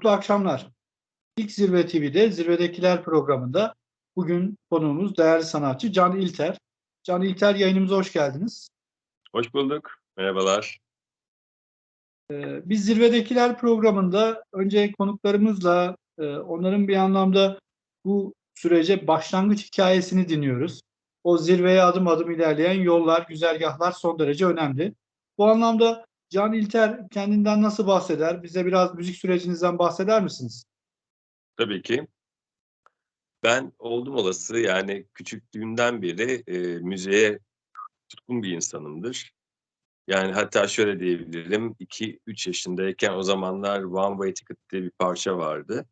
Mutlu akşamlar. İlk Zirve TV'de Zirvedekiler programında bugün konuğumuz değerli sanatçı Can İlter. Can İlter yayınımıza hoş geldiniz. Hoş bulduk. Merhabalar. Ee, biz Zirvedekiler programında önce konuklarımızla e, onların bir anlamda bu sürece başlangıç hikayesini dinliyoruz. O zirveye adım adım ilerleyen yollar, güzergahlar son derece önemli. Bu anlamda Can İlter kendinden nasıl bahseder? Bize biraz müzik sürecinizden bahseder misiniz? Tabii ki. Ben oldum olası yani küçüklüğümden beri e, müziğe tutkun bir insanımdır. Yani hatta şöyle diyebilirim. 2-3 yaşındayken o zamanlar One Way Ticket diye bir parça vardı.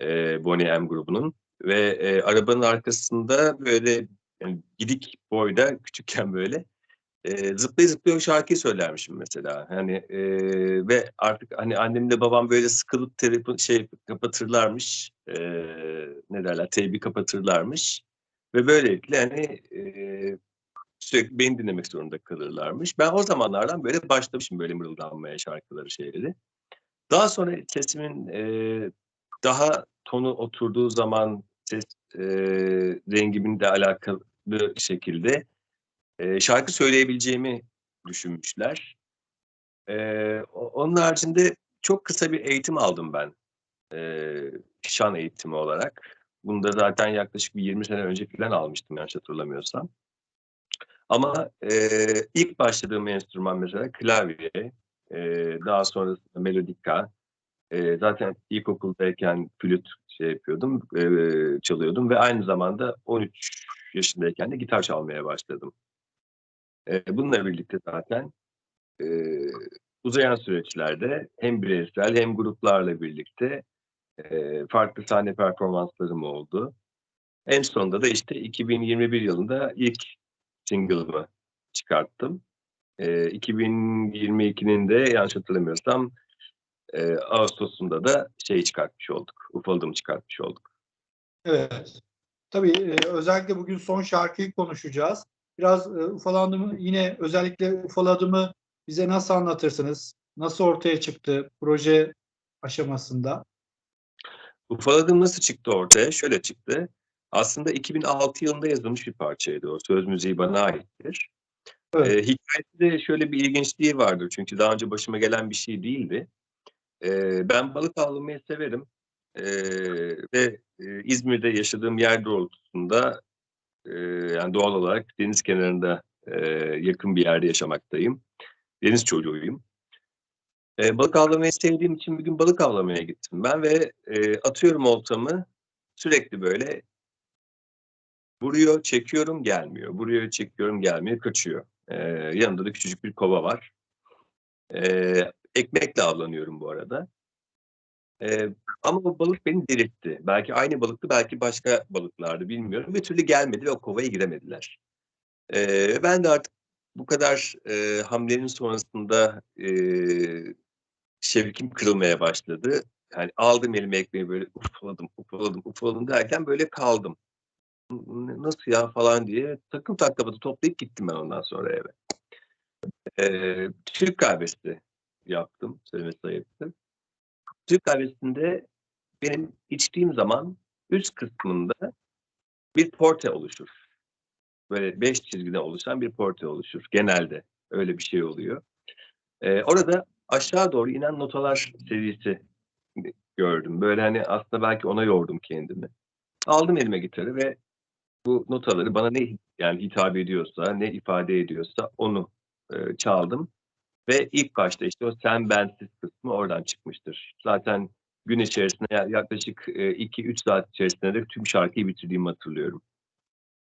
E, Boney M grubunun. Ve e, arabanın arkasında böyle yani gidik boyda küçükken böyle e, zıplaya zıplaya şarkıyı söylermişim mesela. Hani e, ve artık hani annemle babam böyle sıkılıp telefon şey kapatırlarmış. E, ne derler? Teybi kapatırlarmış. Ve böylelikle hani e, sürekli beni dinlemek zorunda kalırlarmış. Ben o zamanlardan böyle başlamışım böyle mırıldanmaya şarkıları şeyleri. Daha sonra sesimin e, daha tonu oturduğu zaman ses e, rengimin de alakalı şekilde e, şarkı söyleyebileceğimi düşünmüşler. E, onun haricinde çok kısa bir eğitim aldım ben. E, şan eğitimi olarak. Bunu da zaten yaklaşık bir 20 sene önce falan almıştım yanlış hatırlamıyorsam. Ama e, ilk başladığım enstrüman mesela klavye, e, daha sonrasında melodika. E, zaten ilkokuldayken flüt şey yapıyordum, e, çalıyordum ve aynı zamanda 13 yaşındayken de gitar çalmaya başladım. Bununla birlikte zaten uzayan süreçlerde hem bireysel hem gruplarla birlikte farklı sahne performanslarım oldu. En sonunda da işte 2021 yılında ilk single'ımı çıkarttım. E, 2022'nin de yanlış hatırlamıyorsam e, Ağustos'unda da şeyi çıkartmış olduk. Ufaldımı çıkartmış olduk. Evet. Tabii özellikle bugün son şarkıyı konuşacağız. Biraz e, ufalandımı yine özellikle ufaladımı bize nasıl anlatırsınız? Nasıl ortaya çıktı proje aşamasında? Ufaladım nasıl çıktı ortaya? Şöyle çıktı. Aslında 2006 yılında yazılmış bir parçaydı o. Söz müziği bana aittir. Evet. Ee, hikayesinde şöyle bir ilginçliği vardır. Çünkü daha önce başıma gelen bir şey değildi. Ee, ben balık avlamayı severim. Ee, ve e, İzmir'de yaşadığım yer doğrultusunda e, yani doğal olarak deniz kenarında e, yakın bir yerde yaşamaktayım. Deniz çocuğuyum. E, balık avlamayı sevdiğim için bir gün balık avlamaya gittim ben ve e, atıyorum oltamı sürekli böyle vuruyor, çekiyorum gelmiyor. Vuruyor, çekiyorum gelmiyor, kaçıyor. E, yanında da küçücük bir kova var. E, ekmekle avlanıyorum bu arada. E, ama o balık beni delirtti. Belki aynı balıktı, belki başka balıklardı bilmiyorum. Bir türlü gelmedi ve o kovaya giremediler. E, ben de artık bu kadar e, hamlenin sonrasında e, şevkim kırılmaya başladı. Yani aldım elime ekmeği böyle ufaladım, ufaladım, ufaladım derken böyle kaldım. Nasıl ya falan diye takım taklamatı toplayıp gittim ben ondan sonra eve. Ee, Türk kahvesi yaptım, söylemesi ayıptır. Türk kahvesinde benim içtiğim zaman üst kısmında bir porte oluşur. Böyle beş çizgiden oluşan bir porte oluşur. Genelde öyle bir şey oluyor. Ee, orada aşağı doğru inen notalar serisi gördüm. Böyle hani aslında belki ona yordum kendimi. Aldım elime gitarı ve bu notaları bana ne yani hitap ediyorsa, ne ifade ediyorsa onu e, çaldım. Ve ilk başta işte o sen bensiz kısmı oradan çıkmıştır. Zaten gün içerisinde yaklaşık 2-3 saat içerisinde de tüm şarkıyı bitirdiğimi hatırlıyorum.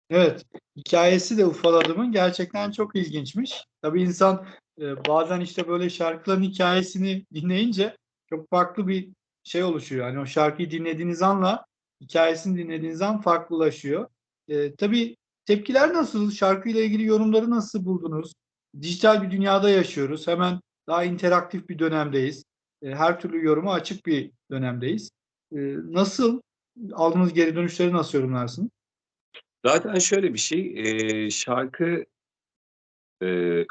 Evet, hikayesi de Ufaladım'ın gerçekten çok ilginçmiş. Tabii insan e, bazen işte böyle şarkıların hikayesini dinleyince çok farklı bir şey oluşuyor. Yani o şarkıyı dinlediğiniz anla hikayesini dinlediğiniz an farklılaşıyor. E, tabii tepkiler nasıl? Şarkıyla ilgili yorumları nasıl buldunuz? Dijital bir dünyada yaşıyoruz. Hemen daha interaktif bir dönemdeyiz. E, her türlü yoruma açık bir dönemdeyiz. E, nasıl aldığınız geri dönüşleri nasıl yorumlarsın? Zaten şöyle bir şey, e, şarkı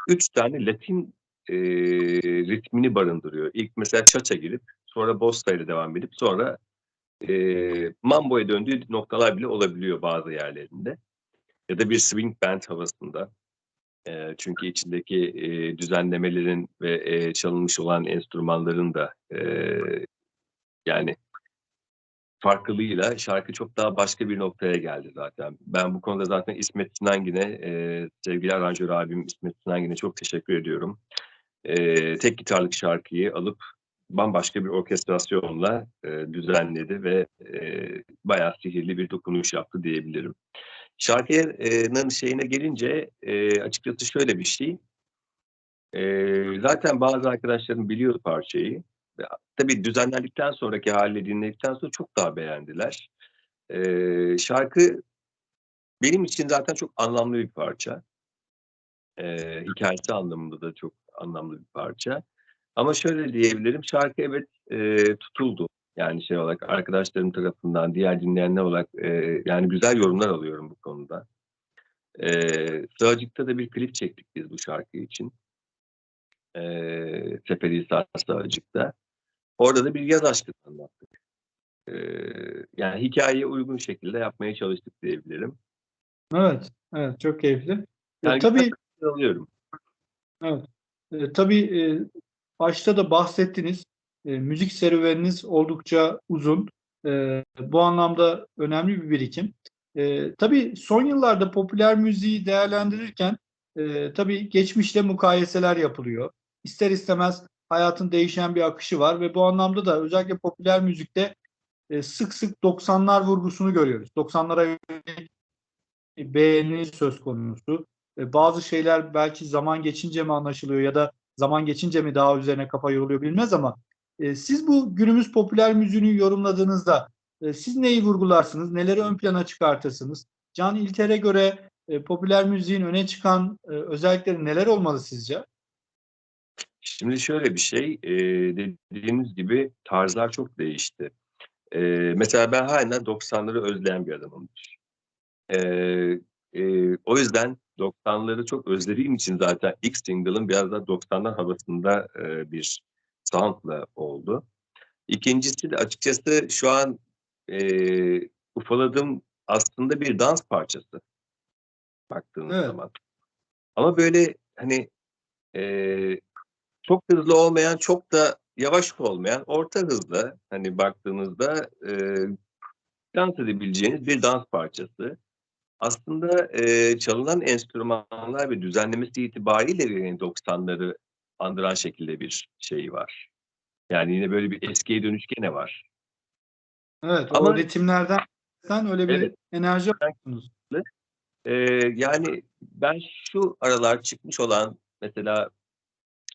üç tane Latin ritmini barındırıyor. İlk mesela çaça girip sonra Bossa ile devam edip sonra Mambo'ya döndüğü noktalar bile olabiliyor bazı yerlerinde. Ya da bir swing band havasında. E, çünkü içindeki e, düzenlemelerin ve e, çalınmış olan enstrümanların da e, yani farklılığıyla şarkı çok daha başka bir noktaya geldi zaten. Ben bu konuda zaten İsmet Sinangin'e, e, sevgili aranjör abim İsmet Sinangin'e çok teşekkür ediyorum. E, tek gitarlık şarkıyı alıp bambaşka bir orkestrasyonla e, düzenledi ve e, bayağı sihirli bir dokunuş yaptı diyebilirim. Şarkının şeyine gelince e, açıkçası şöyle bir şey. E, zaten bazı arkadaşlarım biliyor parçayı. Tabii düzenlendikten sonraki haliyle dinledikten sonra çok daha beğendiler. E, şarkı benim için zaten çok anlamlı bir parça. E, hikayesi anlamında da çok anlamlı bir parça. Ama şöyle diyebilirim, şarkı evet e, tutuldu. Yani şey olarak arkadaşlarım tarafından, diğer dinleyenler olarak e, yani güzel yorumlar alıyorum bu konuda. E, Sığacık'ta da bir klip çektik biz bu şarkı için. E, Seferihisar Sığacık'ta. Orada da bir yaz aşkını anlattık. E, yani hikayeye uygun şekilde yapmaya çalıştık diyebilirim. Evet, evet çok keyifli. Yani e, tabii alıyorum. Evet. E, tabii e, başta da bahsettiniz. E, müzik serüveniniz oldukça uzun. E, bu anlamda önemli bir birikim. E, tabii son yıllarda popüler müziği değerlendirirken e, tabii geçmişle mukayeseler yapılıyor. İster istemez hayatın değişen bir akışı var ve bu anlamda da özellikle popüler müzikte e, sık sık 90'lar vurgusunu görüyoruz. 90'lara yönelik beğeni söz konusu. E, bazı şeyler belki zaman geçince mi anlaşılıyor ya da zaman geçince mi daha üzerine kafa yoruluyor bilmez ama e, siz bu günümüz popüler müziğini yorumladığınızda e, siz neyi vurgularsınız? Neleri ön plana çıkartırsınız? Can İlter'e göre e, popüler müziğin öne çıkan e, özellikleri neler olmalı sizce? Şimdi şöyle bir şey, e, dediğiniz gibi tarzlar çok değişti. E, mesela ben halen 90'ları özleyen bir adamımdır. E, o yüzden 90'ları çok özlediğim için zaten ilk single'ın biraz da 90'lar havasında bir soundla oldu. İkincisi de açıkçası şu an e, ufaladığım aslında bir dans parçası baktığınız Evet. zaman. Ama böyle hani e, çok hızlı olmayan, çok da yavaş olmayan, orta hızlı hani baktığınızda e, dans edebileceğiniz bir dans parçası. Aslında e, çalınan enstrümanlar ve düzenlemesi itibariyle yani 90'ları andıran şekilde bir şey var. Yani yine böyle bir eskiye dönüş gene var. Evet, o Ama- ritimlerden sen öyle bir Evet. enerji alıyorsunuz. Ee, yani ben şu aralar çıkmış olan mesela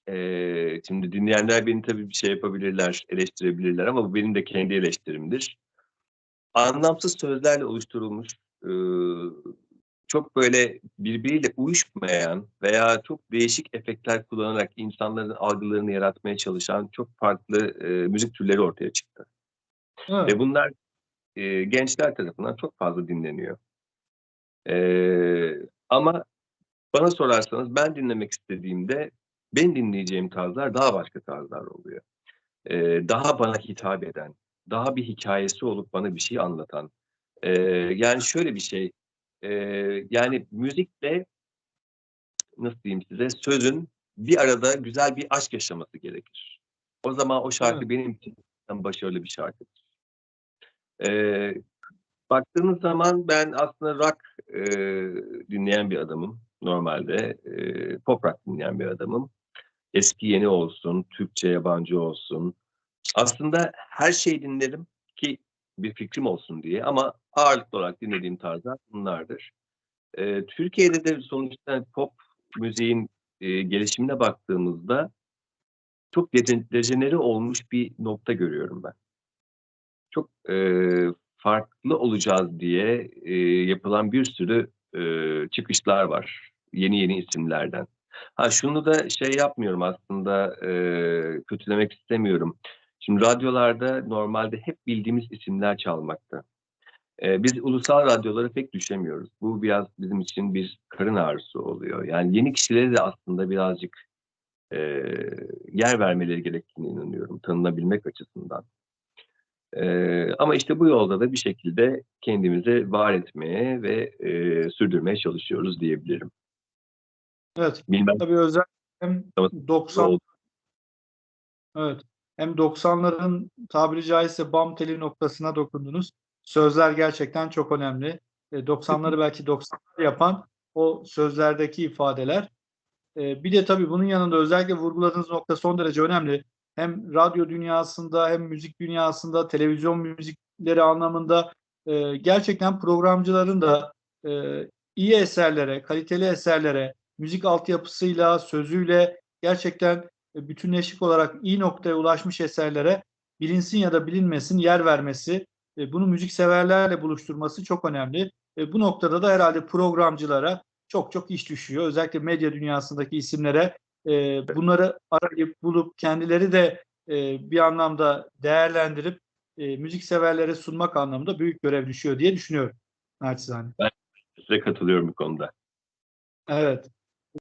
ee, şimdi dinleyenler beni tabii bir şey yapabilirler, eleştirebilirler ama bu benim de kendi eleştirimdir. Anlamsız sözlerle oluşturulmuş çok böyle birbiriyle uyuşmayan veya çok değişik efektler kullanarak insanların algılarını yaratmaya çalışan çok farklı ee, müzik türleri ortaya çıktı. Evet. Ve bunlar e, gençler tarafından çok fazla dinleniyor. E, ama bana sorarsanız ben dinlemek istediğimde ben dinleyeceğim tarzlar daha başka tarzlar oluyor. E, daha bana hitap eden, daha bir hikayesi olup bana bir şey anlatan. E, yani şöyle bir şey, e, yani müzikle nasıl diyeyim size sözün bir arada güzel bir aşk yaşaması gerekir. O zaman o şarkı Evet. benim için başarılı bir şarkıdır. Ee, baktığınız zaman ben aslında rock e, dinleyen bir adamım normalde. E, pop rock dinleyen bir adamım. Eski yeni olsun, Türkçe yabancı olsun. Aslında her şeyi dinlerim bir fikrim olsun diye ama ağırlıklı olarak dinlediğim tarzlar bunlardır. E, Türkiye'de de sonuçta pop müziğin e, gelişimine baktığımızda çok dejen- dejenere olmuş bir nokta görüyorum ben çok e, farklı olacağız diye e, yapılan bir sürü e, çıkışlar var. Yeni yeni isimlerden. Ha şunu da şey yapmıyorum aslında e, kötülemek istemiyorum. Şimdi radyolarda normalde hep bildiğimiz isimler çalmakta. E, biz ulusal radyolara pek düşemiyoruz. Bu biraz bizim için bir karın ağrısı oluyor. Yani yeni kişileri de aslında birazcık yer vermeleri gerektiğine inanıyorum tanınabilmek açısından. Eee, ama işte bu yolda da bir şekilde kendimizi var etmeye ve, eee, sürdürmeye çalışıyoruz diyebilirim. Evet. Bilmem Tabii özellikle hem Evet, 90 oldu. Evet. Hem 90'ların tabiri caizse bam teli noktasına dokundunuz. Sözler gerçekten çok önemli. Eee, 90'ları belki 90'ları yapan o sözlerdeki ifadeler. Eee, bir de tabii bunun yanında özellikle vurguladığınız nokta son derece önemli. Hem radyo dünyasında hem müzik dünyasında, televizyon müzikleri anlamında, eee, gerçekten programcıların da, eee, iyi eserlere, kaliteli eserlere, müzik altyapısıyla, sözüyle gerçekten, bütünleşik olarak iyi noktaya ulaşmış eserlere bilinsin ya da bilinmesin yer vermesi, eee, bunu müzikseverlerle buluşturması çok önemli. Eee, bu noktada da herhâlde programcılara çok çok iş düşüyor. Özellikle medya dünyasındaki isimlere, bunları arayıp bulup kendileri de, bir anlamda değerlendirip, müzikseverlere sunmak anlamında büyük görev düşüyor diye düşünüyorum naçizane. Ben size katılıyorum bu konuda. Evet.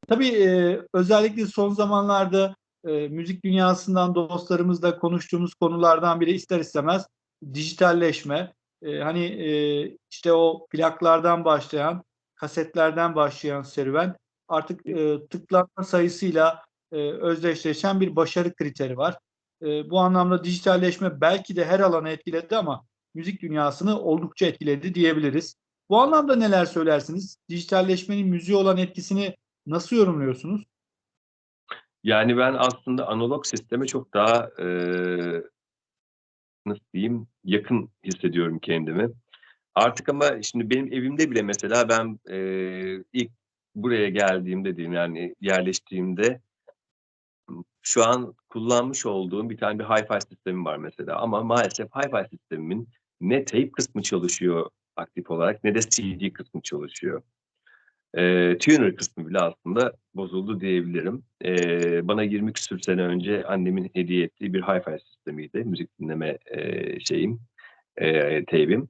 Tabii, özellikle son zamanlarda, eee, müzik dünyasından dostlarımızla konuştuğumuz konulardan biri ister istemez dijitalleşme. Eee, hani, eee, işte o plaklardan başlayan, kasetlerden başlayan serüven artık, eee, tıklanma sayısıyla, eee, özdeşleşen bir başarı kriteri var. Eee, bu anlamda dijitalleşme belki de her alanı etkiledi ama müzik dünyasını oldukça etkiledi diyebiliriz. Bu anlamda neler söylersiniz? Dijitalleşmenin müziğe olan etkisini nasıl yorumluyorsunuz? Yani ben aslında analog sisteme çok daha, eee, nasıl diyeyim, yakın hissediyorum kendimi. Artık ama şimdi benim evimde bile mesela ben, eee, ilk buraya geldiğimde diyeyim, yani yerleştiğimde şu an kullanmış olduğum bir tane bir hi-fi sistemim var mesela ama maalesef hi-fi sistemimin ne tape kısmı çalışıyor aktif olarak ne de CD kısmı çalışıyor. Eee, tuner kısmı bile aslında bozuldu diyebilirim. Eee, bana 20 küsur sene önce annemin hediye ettiği bir hi-fi sistemiydi müzik dinleme, eee, şeyim, eee, tape'im.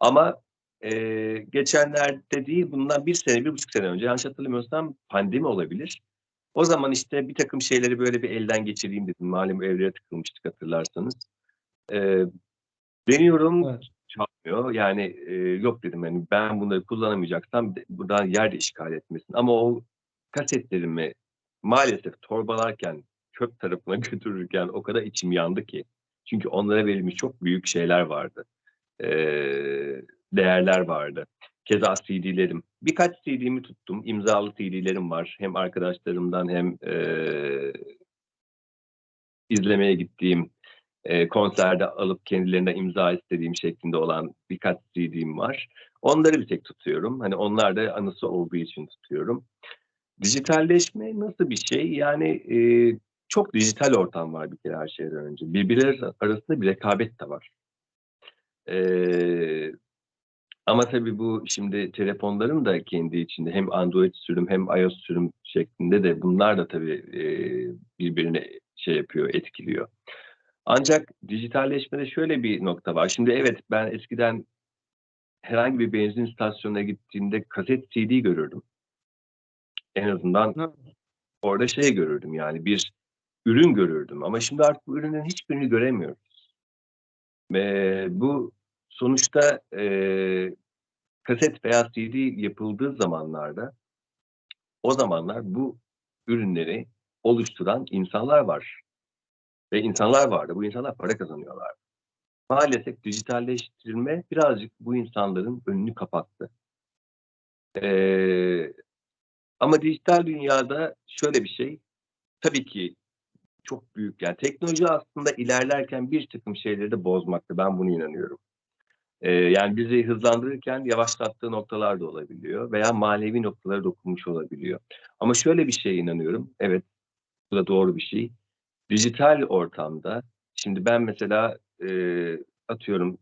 Ama, eee, geçenlerde değil bundan 1 sene, 1,5 sene önce yanlış hatırlamıyorsam pandemi olabilir. O zaman işte birtakım şeyleri böyle bir elden geçireyim dedim. Malum evlere tıkılmıştık hatırlarsanız. Eee, deniyorum, Evet. Çalmıyor. Yani, eee, yok dedim, hani, ben bunları kullanamayacaksam buradan yer de işgal etmesin ama o kasetlerimi maalesef torbalarken, çöp tarafına götürürken o kadar içim yandı ki. Çünkü onlara verilmiş çok büyük şeyler vardı. Eee, değerler vardı. Keza CD'lerim. Birkaç CD'mi tuttum. İmzalı CD'lerim var. Hem arkadaşlarımdan hem, eee izlemeye gittiğim, eee, konserde alıp kendilerinden imza istediğim şeklinde olan birkaç CD'm var. Onları bir tek tutuyorum. Hani onlar da anısı olduğu için tutuyorum. Dijitalleşme nasıl bir şey? Yani, eee, çok dijital ortam var bir kere her şeyden önce. Birbirleri arasında bir rekabet de var. Eee, ama tabii bu şimdi telefonların da kendi içinde hem Android sürüm hem iOS sürüm şeklinde de bunlar da tabii, eee, birbirini şey yapıyor, etkiliyor. Ancak dijitalleşmede şöyle bir nokta var. Şimdi evet, ben eskiden herhangi bir benzin istasyonuna gittiğimde kaset CD görürdüm. En azından orada şey görürdüm, yani bir ürün görürdüm ama şimdi artık bu ürünlerin hiçbirini göremiyoruz. Ve bu sonuçta, eee, kaset veya CD yapıldığı zamanlarda o zamanlar bu ürünleri oluşturan insanlar var ve insanlar vardı. Bu insanlar para kazanıyorlardı. Maalesef dijitalleştirme birazcık bu insanların önünü kapattı. Eee, ama dijital dünyada şöyle bir şey, tabii ki çok büyük, yani teknoloji aslında ilerlerken birtakım şeyleri de bozmakta. Ben buna inanıyorum. Eee, yani bizi hızlandırırken yavaşlattığı noktalar da olabiliyor veya manevi noktalara dokunmuş olabiliyor. Ama şöyle bir şeye inanıyorum, evet, bu da doğru bir şey. Dijital ortamda, şimdi ben mesela, eee, atıyorum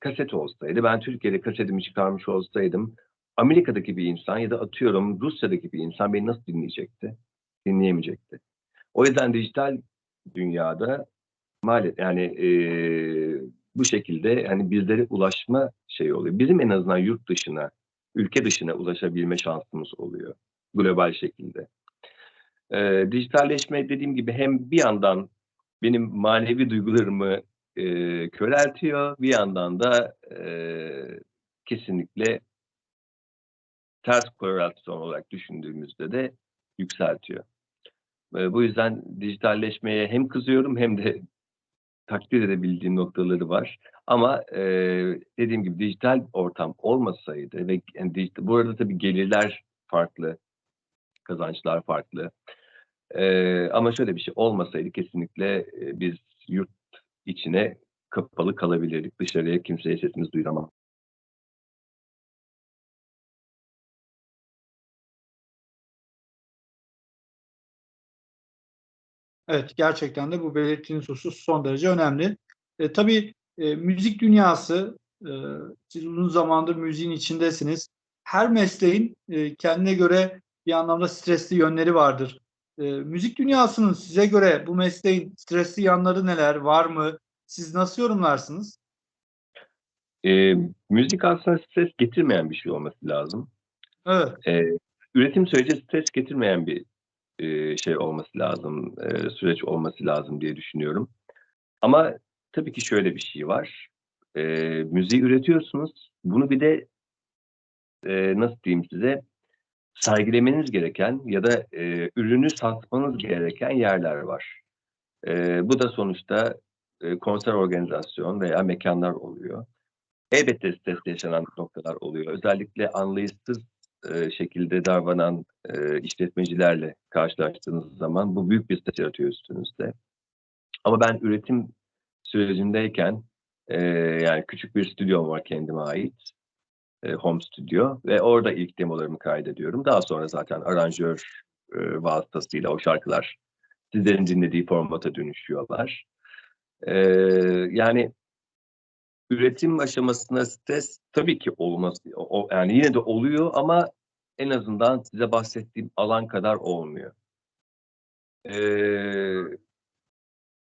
kaset olsaydı, ben Türkiye'de kasetimi çıkarmış olsaydım, Amerika'daki bir insan ya da atıyorum Rusya'daki bir insan beni nasıl dinleyecekti? Dinleyemeyecekti. O yüzden dijital dünyada maale yani, eee, bu şekilde, hani, bizlere ulaşma şeyi oluyor. Bizim en azından yurt dışına, ülke dışına ulaşabilme şansımız oluyor global şekilde. Ee, dijitalleşme dediğim gibi hem bir yandan benim manevi duygularımı e, köreltiyor, bir yandan da e, kesinlikle ters korelasyon olarak düşündüğümüzde de yükseltiyor. E, bu yüzden dijitalleşmeye hem kızıyorum hem de takdir edebildiğim noktaları var. Ama e, dediğim gibi dijital ortam olmasaydı ve yani dijital, bu arada tabii gelirler farklı, kazançlar farklı. E, ama şöyle bir şey olmasaydı kesinlikle e, biz yurt içine kapalı kalabilirdik. Dışarıya kimseye sesimizi duyuramam. Evet, gerçekten de bu belirttiğiniz husus son derece önemli. E, tabii e, müzik dünyası, e, siz uzun zamandır müziğin içindesiniz. Her mesleğin e, kendine göre bir anlamda stresli yönleri vardır. E, müzik dünyasının size göre bu mesleğin stresli yanları neler, var mı? Siz nasıl yorumlarsınız? E, müzik aslında stres getirmeyen bir şey olması lazım. Evet. E, üretim süreci stres getirmeyen bir e, şey olması lazım, e, süreç olması lazım diye düşünüyorum. Ama tabii ki şöyle bir şey var. E, müziği üretiyorsunuz. Bunu bir de e, nasıl diyeyim size sergilemeniz gereken ya da e, ürünü satmanız gereken yerler var. E, bu da sonuçta e, konser organizasyon veya mekanlar oluyor. Elbette stresli yaşanan noktalar oluyor. Özellikle anlayışsız e, şekilde davranan e, işletmecilerle karşılaştığınız zaman bu büyük bir stres yaratıyor üstünüzde. Ama ben üretim sürecindeyken e, yani küçük bir stüdyom var kendime ait. E, home stüdyo ve orada ilk demolarımı kaydediyorum. Daha sonra zaten aranjör e, vasıtasıyla o şarkılar sizlerin dinlediği formata dönüşüyorlar. E, yani üretim aşamasında stres tabii ki olmaz. O, yani yine de oluyor ama en azından size bahsettiğim alan kadar olmuyor. Ee,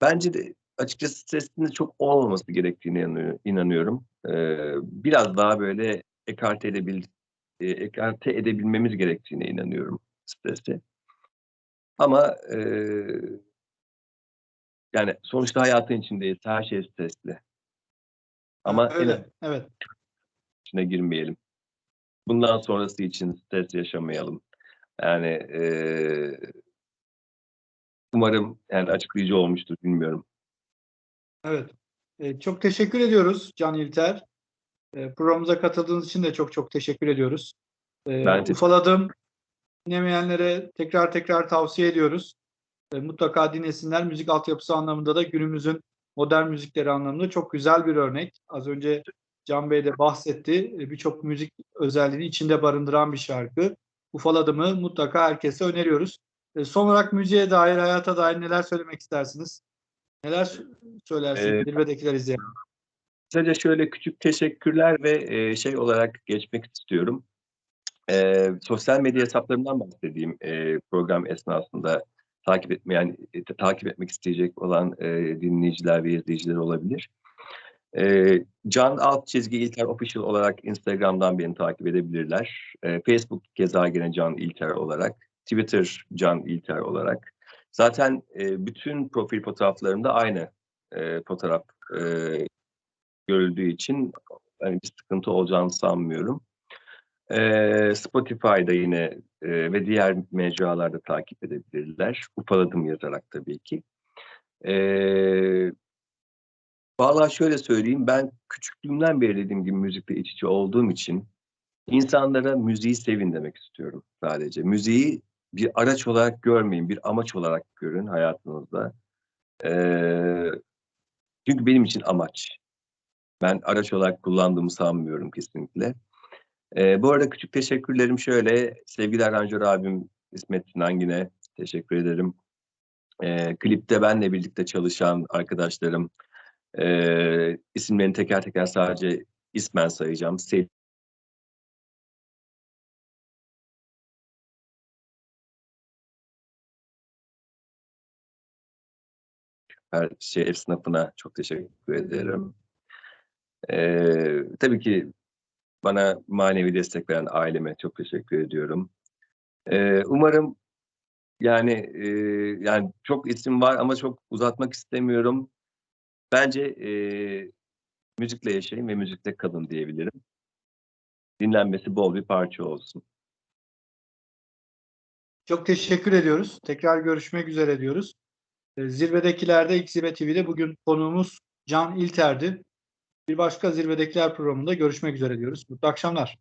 bence de açıkçası stresin de çok olmaması gerektiğine inanıyorum. Ee, biraz daha böyle ekarte, edebil, e, ekarte edebilmemiz gerektiğine inanıyorum stresi. Ama e, yani sonuçta hayatın içindeyiz. Her şey stresli. Ama öyle, evet. içine girmeyelim. Bundan sonrası için stres yaşamayalım. Yani e, umarım yani açıklayıcı olmuştur bilmiyorum. Evet. E, çok teşekkür ediyoruz Can İlter. E, programımıza katıldığınız için de çok çok teşekkür ediyoruz. E, ben ufaladım. Dinlemeyenlere tekrar tekrar tavsiye ediyoruz. E, mutlaka dinlesinler. Müzik altyapısı anlamında da günümüzün modern müzikleri anlamında çok güzel bir örnek. Az önce Can Bey de bahsetti. Birçok müzik özelliğini içinde barındıran bir şarkı. Ufaladımı mutlaka herkese öneriyoruz. Son olarak müziğe dair, hayata dair neler söylemek istersiniz? Neler söylersiniz Zirvedekiler izleyen? Sadece şöyle küçük teşekkürler ve e, şey olarak geçmek istiyorum. E, sosyal medya hesaplarımdan bahsedeyim e, program esnasında takip etmeyen, e, takip etmek isteyecek olan e, dinleyiciler ve izleyiciler olabilir. E, Can alt çizgi İlter Official olarak Instagram'dan beni takip edebilirler. E, Facebook keza gene Can İlter olarak. Twitter Can İlter olarak. Zaten e, bütün profil fotoğraflarımda aynı e, fotoğraf e, görüldüğü için hani bir sıkıntı olacağını sanmıyorum. E, Spotify'da yine e, ve diğer mecralarda takip edebilirler. Ufaladım yazarak tabii ki. E, Valla şöyle söyleyeyim, ben küçüklüğümden beri dediğim gibi müzikle iç içe olduğum için insanlara müziği sevin demek istiyorum sadece. Müziği bir araç olarak görmeyin, bir amaç olarak görün hayatınızda. Ee, çünkü benim için amaç. Ben araç olarak kullandığımı sanmıyorum kesinlikle. Ee, bu arada küçük teşekkürlerim şöyle. Sevgili aranjör abim İsmet Sinangin'e teşekkür ederim. Ee, klipte benle birlikte çalışan arkadaşlarım, e, isimlerini teker teker sadece ismen sayacağım. Selin her şey ev sınıfına çok teşekkür ederim. Ee, tabii ki bana manevi destek veren aileme çok teşekkür ediyorum. Ee, umarım Yani e, yani çok isim var ama çok uzatmak istemiyorum. Bence e, müzikle yaşayın ve müzikle kalın diyebilirim. Dinlenmesi bol bir parça olsun. Çok teşekkür ediyoruz. Tekrar görüşmek üzere diyoruz. Zirvedekilerde ilk TV'de bugün konuğumuz Can İlter'di. Bir başka Zirvedekiler programında görüşmek üzere diyoruz. Mutlu akşamlar.